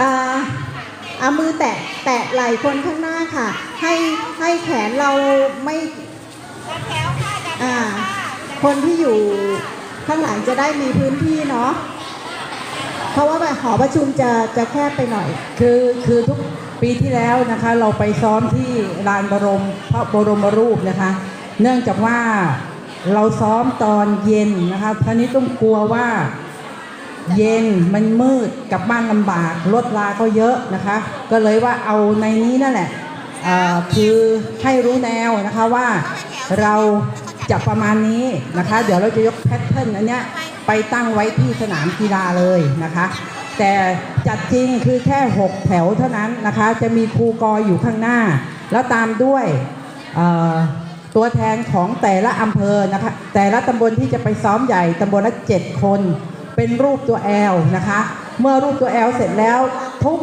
เอามือแตะแตะไหล่คนข้างหน้าค่ะ ให้ให้แขนเราไม่คนที่อยู่ข้างหลังจะได้มีพื้นที่เนาะเพราะว่าแบบหอประชุมจะจะแคบไปหน่อย คือคือทุกปีที่แล้วนะคะ เราไปซ้อมที่ลานบรมพระบรมรูปนะคะ เนื่องจากว่าเราซ้อมตอนเย็นนะคะท่านี้ต้องกลัวว่า เย็นมันมืดกลับบ้านลำบากรถลาก็เยอะนะคะ ก็เลยว่าเอาในนี้นั่นแหละคือให้รู้แนวนะคะว่าเราจะประมาณนี้นะคะ เดี๋ยวเราจะยกแพทเทิร์นอันเนี้ยไปตั้งไว้ที่สนามกีฬาเลยนะคะ แต่จัดจริงคือแค่ 6 แถวเท่านั้นนะคะ จะมีครูกออยู่ข้างหน้า แล้วตามด้วยตัวแทนของแต่ละอำเภอนะคะแต่ละตำบลที่จะไปซ้อมใหญ่ตำบลละ 7 คน เป็นรูปตัวแอลนะคะ เมื่อรูปตัวแอลเสร็จแล้วทุก